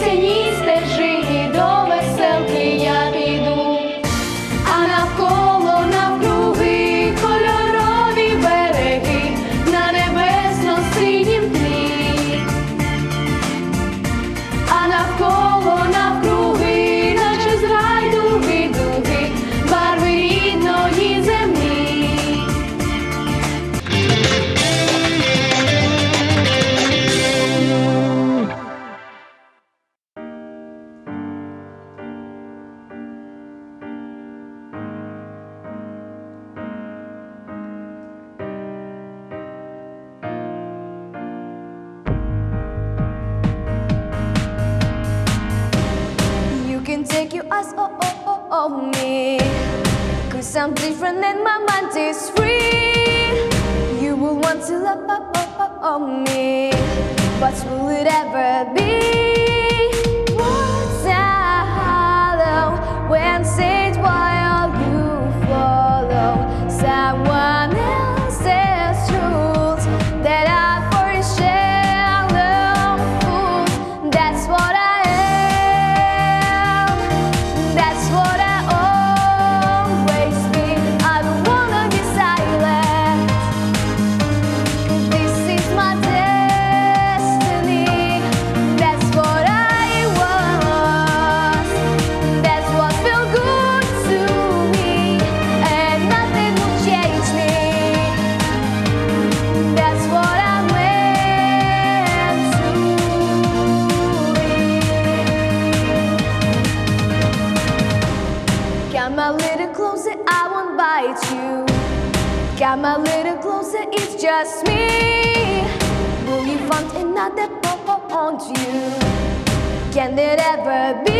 Señor. Eyes on oh, oh, oh, me. Cause I'm different and my mind is free. You will want to love me. But will it ever be? Are hollow when said while you follow someone never be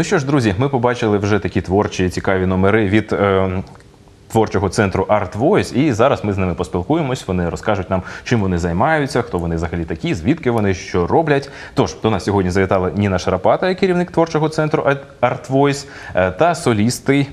Ну що ж, друзі, ми побачили вже такі творчі цікаві номери від е, творчого центру Art Voice, і зараз ми з ними поспілкуємось. Вони розкажуть нам, чим вони займаються, хто вони взагалі такі, звідки вони, що роблять. Тож до нас сьогодні завітала Ніна Шарапата, керівник творчого центру Art Voice, е, та солісти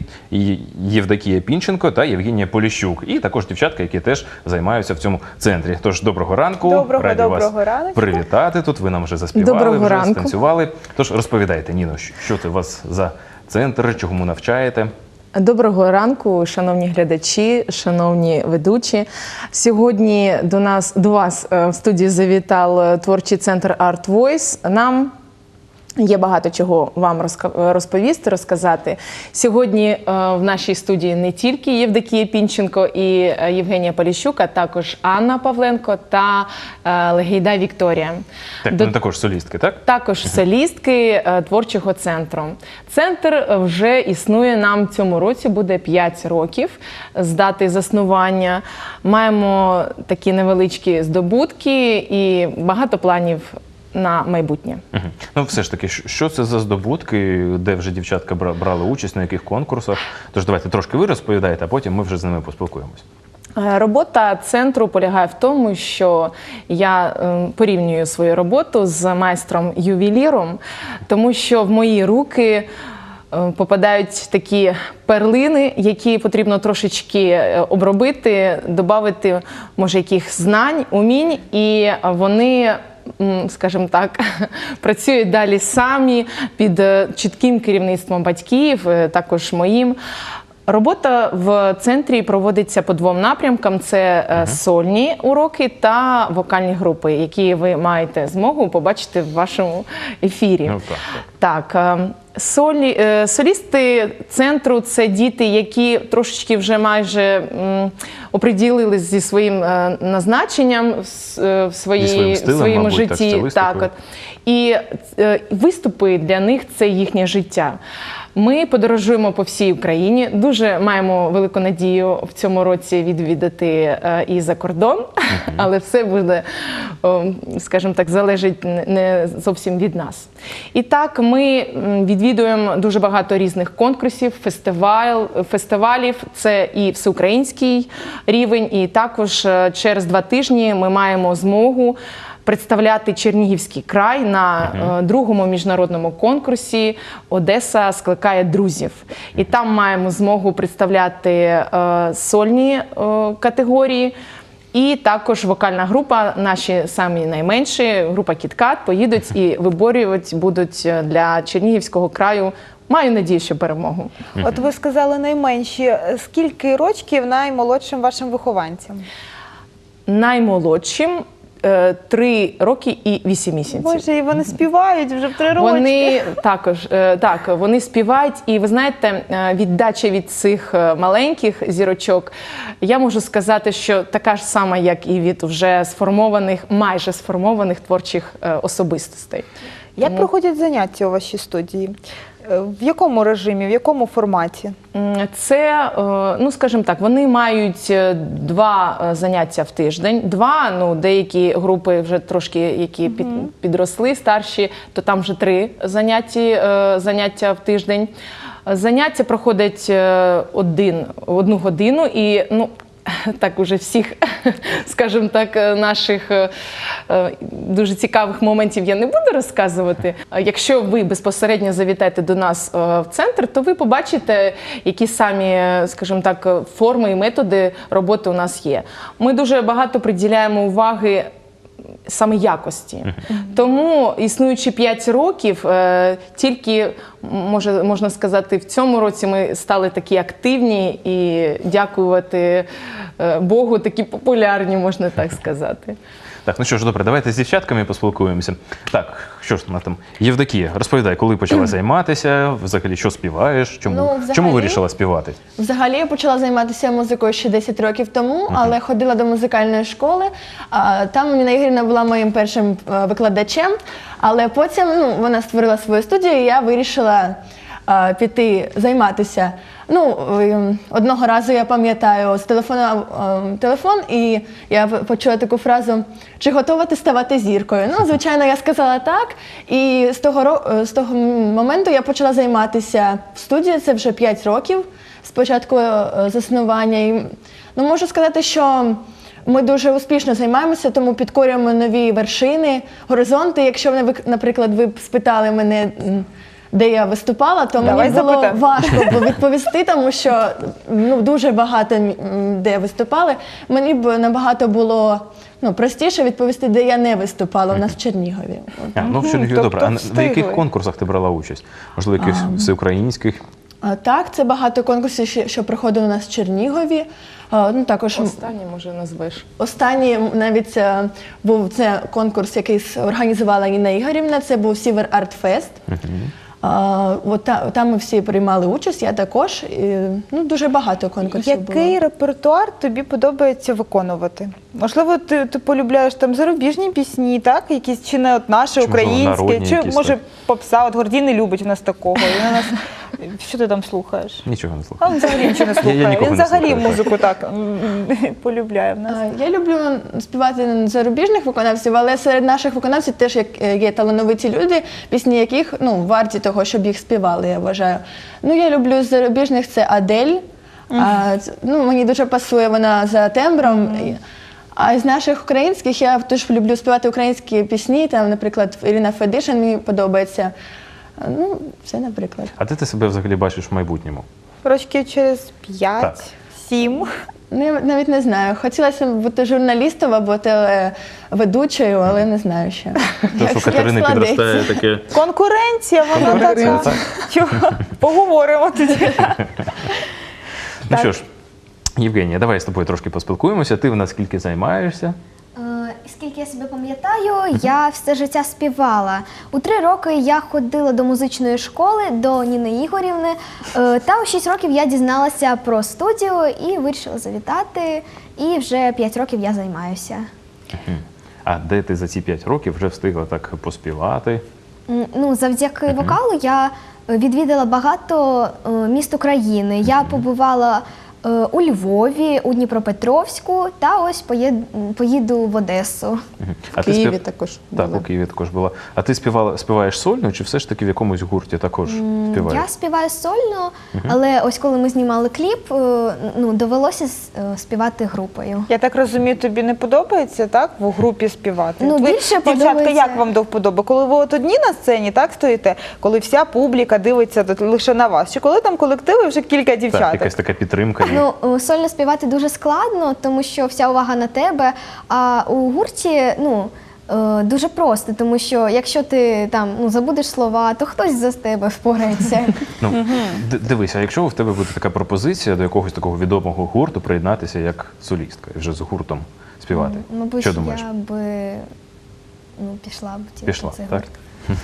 Євдокія Пінченко та Євгенія Поліщук. І також дівчатка, які теж займаються в цьому центрі. Тож доброго ранку. Доброго, Раді доброго вас раночку. привітати тут. Ви нам вже заспівали, Доброго вже ранку. станцювали. Тож розповідайте, Ніно, що це у вас за центр, чому навчаєте? Доброго ранку, шановні глядачі, шановні ведучі. Сьогодні до нас до вас е, в студії завітав е, творчий центр Art Voice. Нам Є багато чого вам розповісти, розказати. Сьогодні е, в нашій студії не тільки Євдокія Пінченко і е, Євгенія Поліщук, а також Анна Павленко та е, Легейда Вікторія. Так, До- вони також солістки, так? також солістки творчого центру. Центр вже існує нам цьому році, буде 5 років з дати заснування. Маємо такі невеличкі здобутки і багато планів на майбутнє. Угу. Ну, все ж таки, що- це за здобутки, де вже дівчатка брали участь, на яких конкурсах? Тож давайте трошки ви розповідаєте, а потім ми вже з ними поспілкуємось. Е, Робота центру полягає в тому, що я е, порівнюю свою роботу з майстром-ювеліром, тому що в мої руки. е, Попадають такі перлини, які потрібно трошечки обробити, додати, може, яких знань, умінь, і вони, скажімо так, працюють далі самі під е, чітким керівництвом батьків, е, також моїм. Робота в центрі проводиться по двом напрямкам: це е, сольні уроки та вокальні групи, які ви маєте змогу побачити в вашому ефірі. Ну, так, Так, е, Солі, е, солісти центру це діти, які трошечки вже майже оприділились зі своїм назначенням в, с- своїй, своїм стилем, своєму мабуть, житті. це виступи. от. І виступи для них це їхнє життя. Ми подорожуємо по всій Україні. Дуже маємо велику надію в цьому році відвідати е, і за кордон, але все буде, скажімо так, залежить не- зовсім від нас. І так, ми відвідуємо дуже багато різних конкурсів, фестиваль, фестивалів. Це і всеукраїнський рівень, і також е, через два тижні ми маємо змогу представляти Чернігівський край на е, другому міжнародному конкурсі Одеса скликає друзів. І там маємо змогу представляти е, сольні е, категорії. І також вокальна група, наші самі найменші, група Кіткат, поїдуть і виборювати будуть е, для Чернігівського краю. Маю надію, що перемогу. От ви сказали найменші. Скільки рочків наймолодшим вашим вихованцям? Наймолодшим три роки і вісім місяців. Боже, і вони співають вже в три роки. Вони також е, так вони співають, і ви знаєте, е, віддача від цих е, маленьких зірочок, я можу сказати, що така ж сама, як і від вже сформованих, майже сформованих творчих е, особистостей. Як проходять заняття у вашій студії? В якому режимі, в якому форматі? Це, е, ну скажімо так, вони мають е, два е, заняття в тиждень. Два, ну деякі групи вже трошки, які під, підросли, старші, то там вже три заняття, заняття в тиждень. Заняття проходять е, один, одну годину і ну. Так, уже всіх, скажімо так, е, наших е, е, дуже цікавих моментів я не буду розказувати. Якщо ви безпосередньо завітаєте до нас в центр, то ви побачите, які самі, скажімо так, форми і методи роботи у нас є. Ми дуже багато приділяємо уваги саме якості. Тому, існуючи 5 років, е, тільки може, можна сказати, в цьому році ми стали такі активні і дякувати е, Богу, такі популярні, можна так сказати. Так, ну що ж, добре, давайте з дівчатками поспілкуємося. Так, що ж вона там? Євдокія, розповідай, коли почала займатися, взагалі що співаєш? Чому, Ну, взагалі- чому вирішила співати? Взагалі я почала займатися музикою ще 10 років тому, але ходила до музикальної школи. А, Там Ніна Ігорівна була моїм першим е, викладачем. Але потім ну, вона створила свою студію, і я вирішила е, піти займатися. Ну, одного разу я пам'ятаю, зателефонував ем, телефон, і я почула таку фразу: чи готова ти ставати зіркою? Ну, звичайно, я сказала так. І з того, е, з того моменту я почала займатися в студії, це вже 5 років з початку е, заснування. І, ну, можу сказати, що ми дуже успішно займаємося, тому підкорюємо нові вершини, горизонти. Якщо, наприклад, ви б спитали мене. Де я виступала, то Давай мені було запитаємо. важко відповісти, тому що ну дуже багато де виступали. Мені б набагато було ну простіше відповісти, де я не виступала у нас в Чернігові. А, ну, в Чернігові, тобто добре. А на- в яких конкурсах ти брала участь? Можливо, якихось всеукраїнських? А, Так, це багато конкурсів, що- проходили у нас в Чернігові. А, Ну також Останнє, може, назвеш. Останній навіть е, був це конкурс, який організувала Інна Ігорівна. Це був Сівер Арт Фест. А, от та- там ми всі приймали участь, я також. І, ну, дуже багато конкурсів Який було. репертуар тобі подобається виконувати? Можливо, ти, ти полюбляєш там зарубіжні пісні, так? Якісь чи не от наші, Чи, можливо, українські, народні чи якісь, може так? Попса, от Гордій не любить у нас такого. Він у нас... Що ти там слухаєш? Нічого не А він взагалі нічого не Я- я нікого Він не взагалі слухаю, так. музику так м, полюбляє в нас. Я люблю співати зарубіжних виконавців, але серед наших виконавців теж як е, є талановиті люди, пісні яких ну варті того, щоб їх співали. Я вважаю. Ну я люблю з зарубіжних це Адель. А, ц- ну мені дуже пасує вона за тембром. І- А з наших українських я теж люблю співати українські пісні. Там, наприклад, Ірина Федишин мені подобається. Ну, це, наприклад. А де ти себе взагалі бачиш в майбутньому? Рочків через Так. 5-7. Ну, я навіть не знаю. Хотілося б бути журналістом або телеведучою, але не знаю ще. То, що Як- Катерини складеться. підростає таке. Конкуренція, вона Конкуренція, така. Чого? Поговоримо тоді. Ну що ж, Євгенія, давай з тобою трошки поспілкуємося. Ти в нас скільки займаєшся? Е, Скільки я себе пам'ятаю, я все життя співала. У три роки я ходила до музичної школи до Ніни Ігорівни. Е, Та у шість років я дізналася про студію і вирішила завітати. І вже п'ять років я займаюся. А де ти за ці 5 років вже встигла так поспівати? Ну, завдяки вокалу я е, відвідала багато міст України. Я побувала у Львові, у Дніпропетровську та ось поїд- поїду в Одесу. Мгм. В Києві також Так, у Києві також була. А ти співала, співаєш сольно, чи все ж таки в якомусь гурті також співаєш? Я співаю сольно, але ось коли ми знімали кліп, е, ну довелося с- е, співати групою. Я так розумію, тобі не подобається так в групі співати? Ну, От ви, більше дівчатка, подобається. як вам до вподоби? Коли ви от одні на сцені, так стоїте, коли вся публіка дивиться лише на вас, чи коли там колективи вже кілька Так, дівчаток? якась така підтримка. Ну, е, сольно співати дуже складно, тому що вся увага на тебе. А у гурті, ну. е, Дуже просто, тому що якщо ти там ну забудеш слова, то хтось за тебе впорається. Ну, дивися, а якщо в тебе буде така пропозиція до якогось такого відомого гурту приєднатися як солістка і вже з гуртом співати. Мабуть, що думаєш? я би ну, пішла б тільки Пішла, так?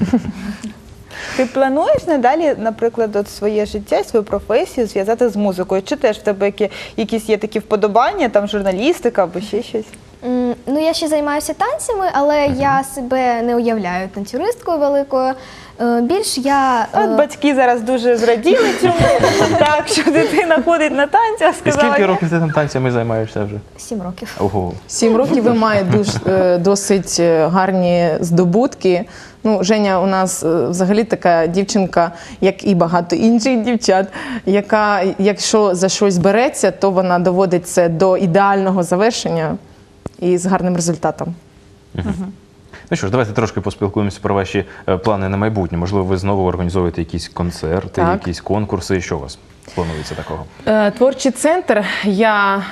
Ти плануєш надалі, наприклад, от своє життя, свою професію зв'язати з музикою? Чи теж в тебе які, якісь є такі вподобання, там журналістика або ще щось? М, Ну, я ще займаюся танцями, але я себе не уявляю танцюристкою великою. Е, Більш я е, От батьки зараз дуже зраділи цьому, так, що дитина ходить на танці, а І сказала, скільки років ти там танцями займаєшся вже? сім років. Ого. Сім років і має дуже, е, досить е, гарні здобутки. Ну, Женя у нас е, взагалі така дівчинка, як і багато інших дівчат, яка, якщо за щось береться, то вона доводить це до ідеального завершення і з гарним результатом. Ну що ж, давайте трошки поспілкуємося про ваші е, плани на майбутнє. Можливо, ви знову організовуєте якісь концерти, Так. якісь конкурси. Що у вас планується такого? Е, Творчий центр, я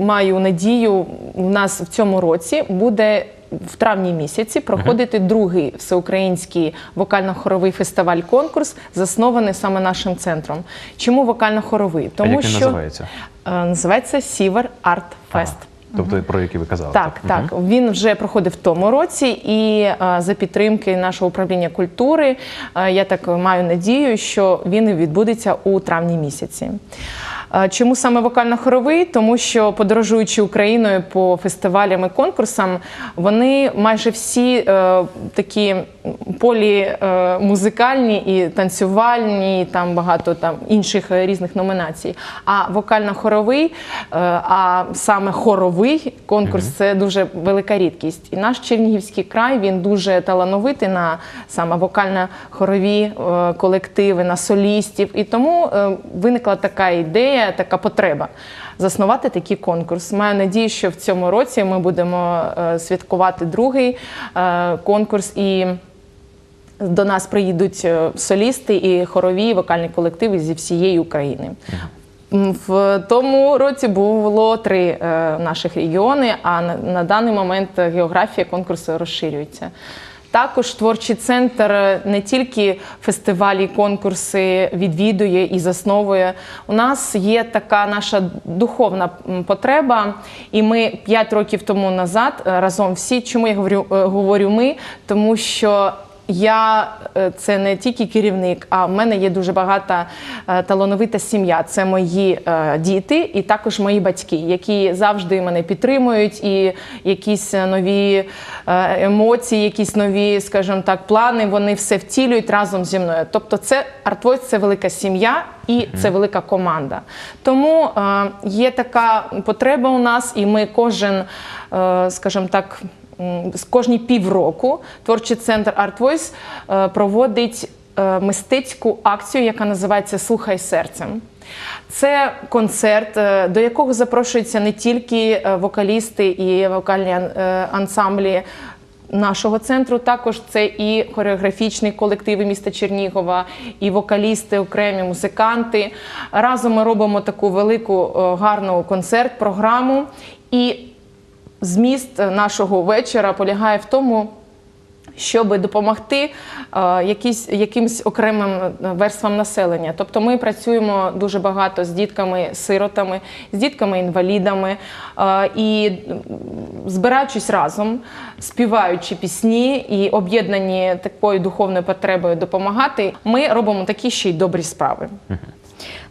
маю надію, у нас в цьому році буде в травні місяці проходити другий всеукраїнський вокально-хоровий фестиваль-конкурс, заснований саме нашим центром. Чому вокально-хоровий? а як він називається? е, називається Сівер Арт Фест. Тобто, про який ви казали? Так, так. Він вже проходив в тому році, і е, за підтримки нашого управління культури е, я так маю надію, що він відбудеться у травні місяці. Чому саме вокально-хоровий? Тому що подорожуючи Україною по фестивалям і конкурсам, вони майже всі е, такі полімузикальні і танцювальні, і там багато там інших е, різних номінацій. А вокально-хоровий, е, а саме хоровий конкурс це дуже велика рідкість. І наш Чернігівський край він дуже талановитий на саме вокально-хорові е, колективи, на солістів. І тому е, виникла така ідея, така потреба. Заснувати такий конкурс. Маю надію, що в цьому році ми будемо е, святкувати другий е, конкурс і до нас приїдуть е, солісти і хорові і вокальні колективи зі всієї України. В тому році було три е, наших регіони, а на, даний момент географія конкурсу розширюється. Також творчий центр е, не тільки фестивалі, конкурси відвідує і засновує. У нас є така наша духовна потреба, і ми п'ять років тому назад разом всі. Чому я говорю, говорю ми? Тому що я е, це не тільки керівник, а в мене є дуже багата е, талановита сім'я. Це мої е, діти і також мої батьки, які завжди мене підтримують, і якісь нові емоції, якісь нові, скажімо так, плани. Вони все втілюють разом зі мною. Тобто, це Артвойс це велика сім'я і це велика команда. Тому е, є така потреба у нас, і ми кожен, е, скажімо так. Кожні півроку творчий центр Art е, проводить е, мистецьку акцію, яка називається Слухай серцем. Це концерт, е, до якого запрошуються не тільки вокалісти і вокальні ансамблі. Нашого центру також це і хореографічні колективи міста Чернігова, і вокалісти, окремі музиканти. Разом ми робимо таку велику гарну концерт-програму. І зміст нашого вечора полягає в тому, щоб допомогти е, якісь, якимсь окремим е, верствам населення. Тобто ми працюємо дуже багато з дітками-сиротами, з дітками-інвалідами е, і збираючись разом, співаючи пісні і об'єднані такою духовною потребою допомагати, ми робимо такі ще й добрі справи.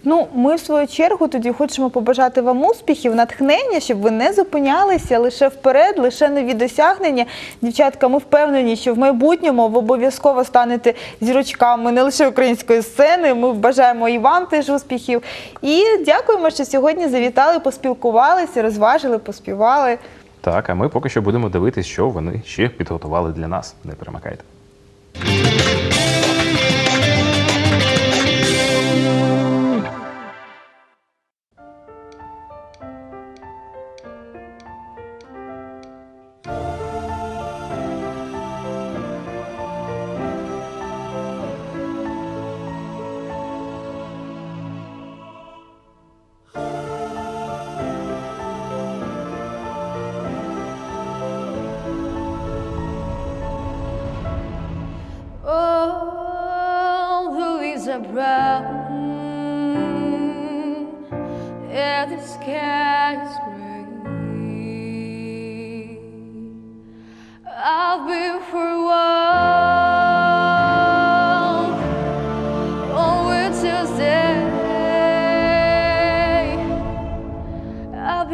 Ну, ми в свою чергу тоді хочемо побажати вам успіхів, натхнення, щоб ви не зупинялися лише вперед, лише нові досягнення. Дівчатка, ми впевнені, що в майбутньому ви обов'язково станете зірочками не лише української сцени. Ми бажаємо і вам теж успіхів. І дякуємо, що сьогодні завітали, поспілкувалися, розважили, поспівали. Так, а ми поки що будемо дивитись, що вони ще підготували для нас. Не перемикайте.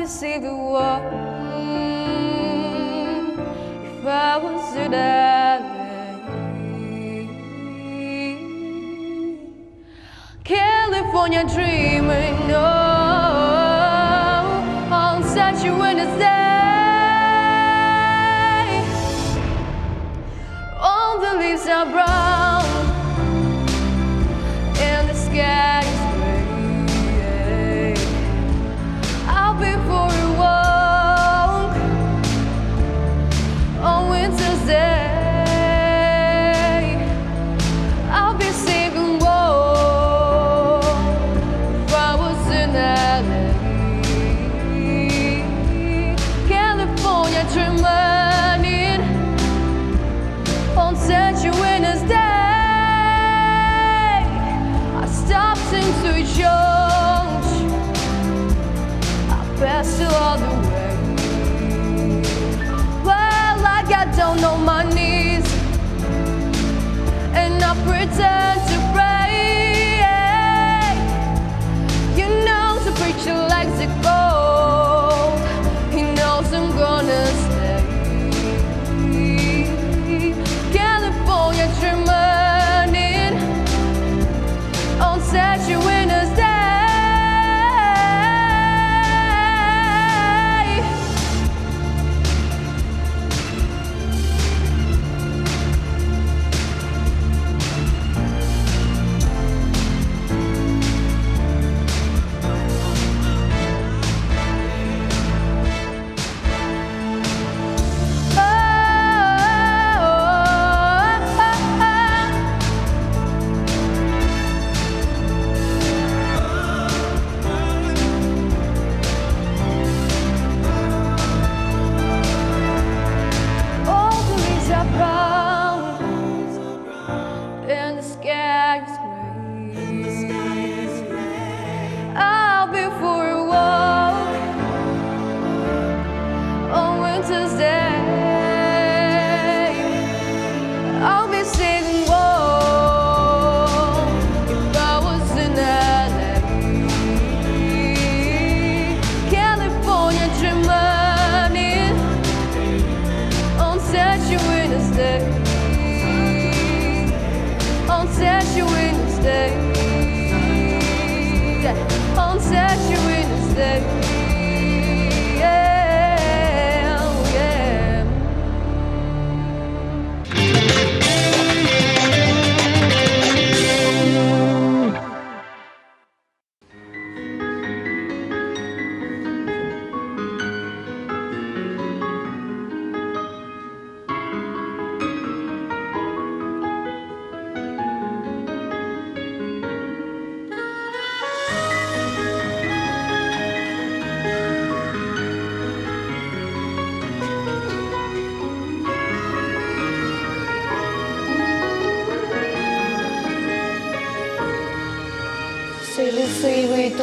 See the world if I was in LA. California dreaming, no, your brother.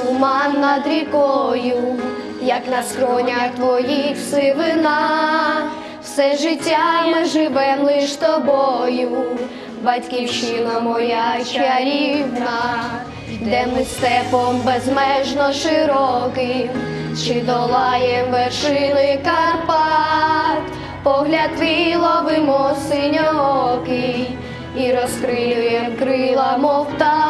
туман над рікою, як на скронях твоїх сивина, все життя ми живем лиш тобою, батьківщина моя чарівна, де ми степом безмежно широким, чи долаєм вершини Карпат, погляд твій ловимо синьоокий і розкрилюєм крила мовта.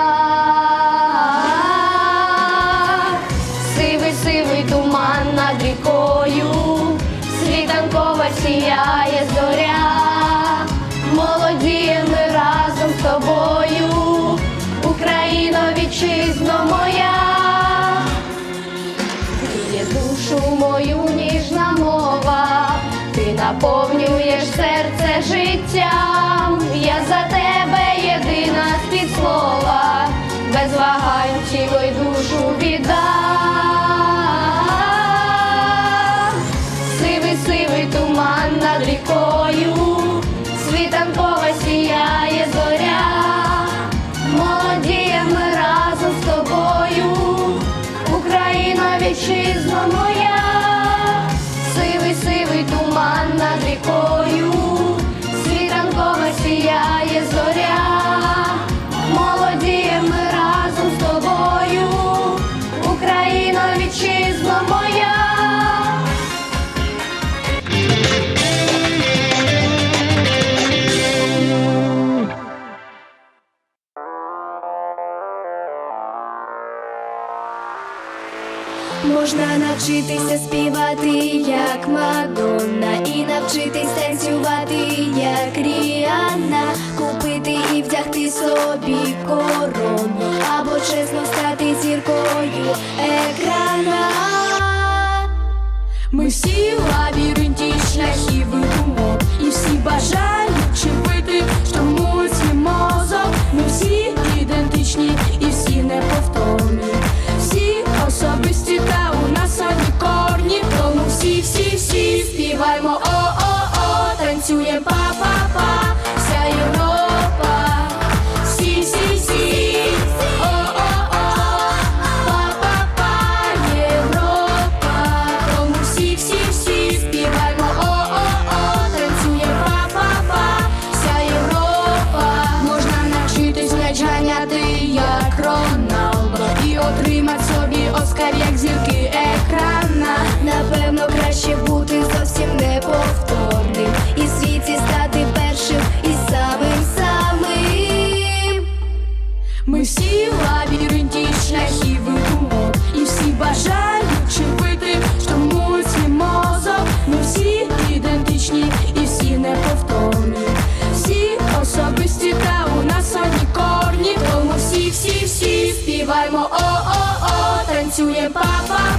танкова сіяє зоря. собі корону, або чесно стати зіркою екрана. Ми всі в лабіринті шляхів і думок, і всі бажають. Оскар, як зірки екрана. Напевно, краще бути зовсім не неповторним Papa.